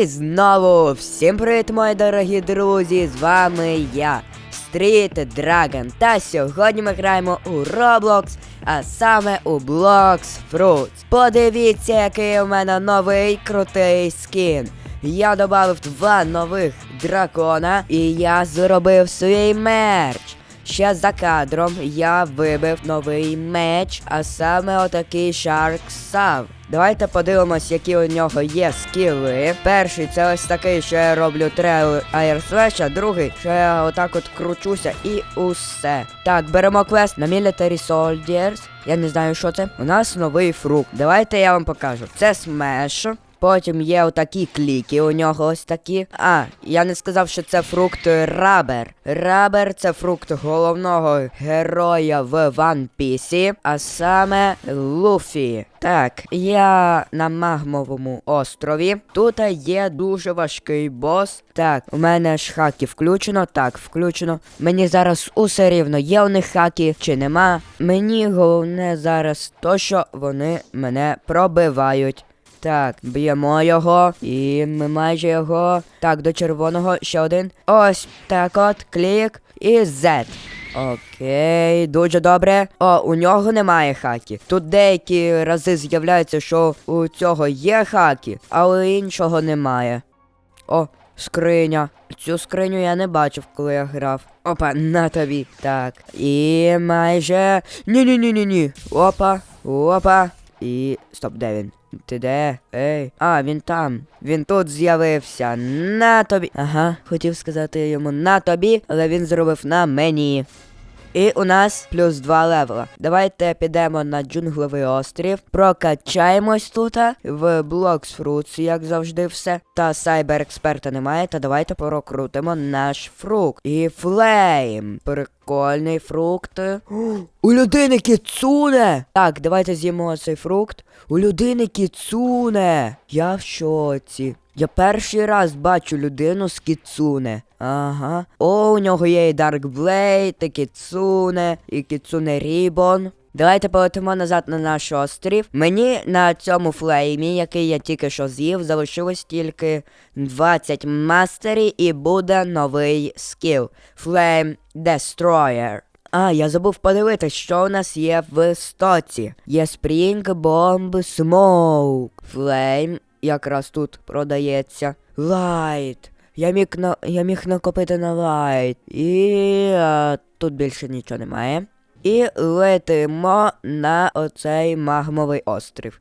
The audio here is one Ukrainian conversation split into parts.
І знову всім привіт, мої дорогі друзі! З вами я, Street Dragon. Та сьогодні ми граємо у Roblox, а саме у Blox Fruits. Подивіться, який у мене новий крутий скін. Я додав два нових дракона, і я зробив свій мерч. Ще за кадром я вибив новий меч, а саме отакий Shark Sav. Давайте подивимось, які у нього є скіли. Перший це ось такий, що я роблю трейл Air другий, що я отак от кручуся і усе. Так, беремо квест на Military Soldiers. Я не знаю, що це. У нас новий фрукт. Давайте я вам покажу. Це смеш. Потім є отакі кліки, у нього ось такі. А, я не сказав, що це фрукт рабер. Рабер це фрукт головного героя в One Piece, а саме Луфі. Так, я на магмовому острові. Тут є дуже важкий бос. Так, у мене ж хаки включено. Так, включено. Мені зараз усе рівно, є у них хаки чи нема. Мені головне зараз то, що вони мене пробивають. Так, б'ємо його, і ми майже його. Так, до червоного ще один. Ось так от, клік і Z. Окей, дуже добре. О, у нього немає хаки. Тут деякі рази з'являється, що у цього є хаки, а у іншого немає. О, скриня. Цю скриню я не бачив, коли я грав. Опа, на тобі. Так. І майже. Ні-ні-ні-ні-ні. Опа, опа. І. Стоп, де він? Ти де? Ей. А, він там. Він тут з'явився. На тобі. Ага, хотів сказати йому на тобі, але він зробив на мені. І у нас плюс два левела. Давайте підемо на джунглевий острів, прокачаємось тут в Fruits, як завжди, все. Та сайбер експерта немає, та давайте прокрутимо наш фрукт. І флейм. Прикольний фрукт. У людини кіцуне! Так, давайте з'їмо цей фрукт. У людини кіцуне. Я в шоці. Я перший раз бачу людину з кіцуне. Ага. О, у нього є і Dark Blade, і кіцуне, і кіцуне Рібон. Давайте полетимо назад на наш острів. Мені на цьому флеймі, який я тільки що з'їв, залишилось тільки 20 мастерів і буде новий скіл. Flame Destroyer. А, я забув подивитись, що у нас є в стоці. Є Spring Bomb Smoke. Flame якраз тут продається. Light. Я міг на я міг накопити на лайт. І а, тут більше нічого немає. І летимо на оцей магмовий острів.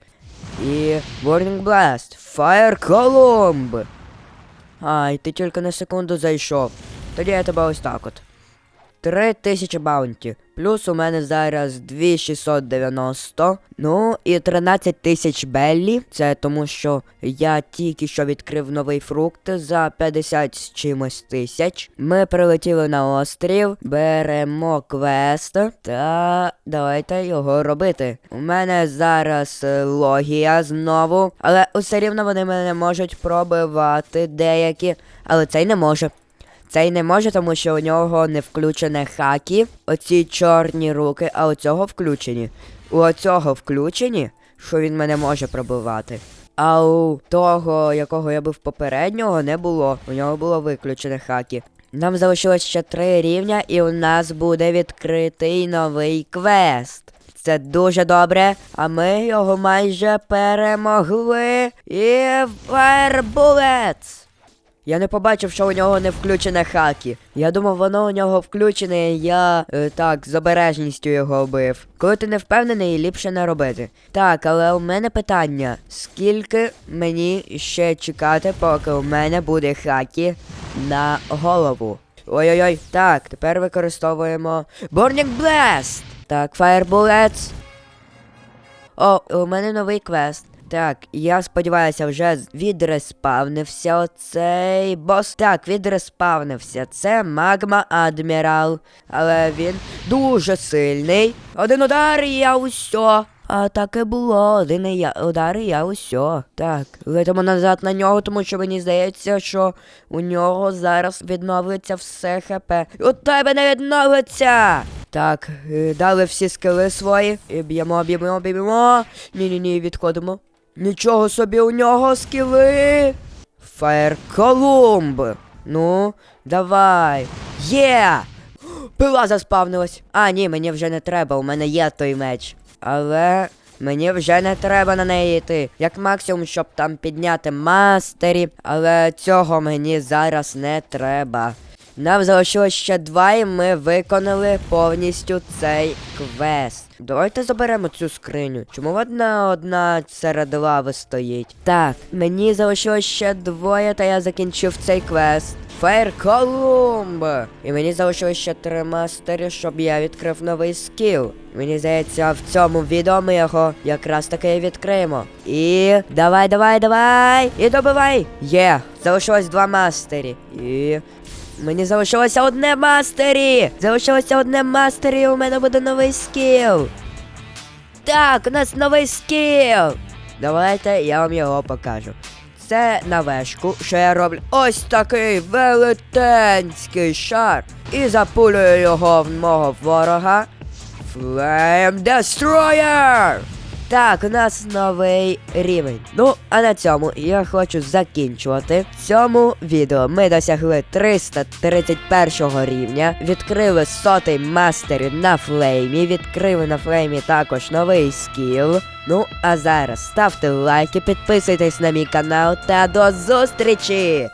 І Warning Blast. Fire Columb! Ай, ти тільки на секунду зайшов. Тоді я тебе ось так от. 3000 баунті. Плюс у мене зараз 2690. Ну і 13 тисяч беллі. Це тому, що я тільки що відкрив новий фрукт за 50 з чимось тисяч. Ми прилетіли на острів, беремо квест та давайте його робити. У мене зараз е, логія знову, але усе рівно вони мене можуть пробивати деякі, але цей не може. Цей не може, тому що у нього не включене хакі, оці чорні руки, а у цього включені. У оцього включені, що він мене може пробивати. А у того, якого я був попереднього, не було. У нього було виключене хакі. Нам залишилось ще три рівня, і у нас буде відкритий новий квест. Це дуже добре, а ми його майже перемогли. І Bullets! Я не побачив, що у нього не включене хакі. Я думав, воно у нього включене, і я е, так з обережністю його вбив. Коли ти не впевнений, ліпше не робити. Так, але у мене питання: скільки мені ще чекати, поки у мене буде хакі на голову? Ой-ой-ой, так, тепер використовуємо Burning Blast! Так, Fire Bullets. О, у мене новий квест. Так, я сподіваюся, вже відреспавнився оцей бос. Так, відреспавнився. Це Магма Адмірал. Але він дуже сильний. Один удар і я усьо. А так і було, один і я удар і я усьо. Так, летимо назад на нього, тому що мені здається, що у нього зараз відновиться все хп. У тебе не відновиться! Так, е, дали всі скили свої. І б'ємо, б'ємо, б'ємо. Ні-ні-ні, відходимо. Нічого собі у нього скіли. Фаєр Колумб. Ну, давай. Є! Пила заспавнилась. А, ні, мені вже не треба, у мене є той меч. Але мені вже не треба на неї йти. Як максимум, щоб там підняти мастерів, але цього мені зараз не треба. Нам залишилось ще два, і ми виконали повністю цей квест. Давайте заберемо цю скриню. Чому одна одна серед лави стоїть? Так, мені залишилось ще двоє, та я закінчив цей квест. Фаєр Колумб! І мені залишилось ще три мастері, щоб я відкрив новий скіл. Мені здається, в цьому відео ми його якраз таки відкриємо. І давай, давай, давай! І добивай! Є! Залишилось два мастері. І. Мені залишилося одне мастері! Залишилося одне мастері, і у мене буде новий скіл. Так, у нас новий скіл. Давайте я вам його покажу. Це на вешку, що я роблю ось такий велетенський шар. І запулюю його в мого ворога. Flame Destroyer! Так, у нас новий рівень. Ну, а на цьому я хочу закінчувати. Цьому відео ми досягли 331 рівня, відкрили сотий мастерів на флеймі, відкрили на флеймі також новий скіл. Ну, а зараз ставте лайки, підписуйтесь на мій канал та до зустрічі!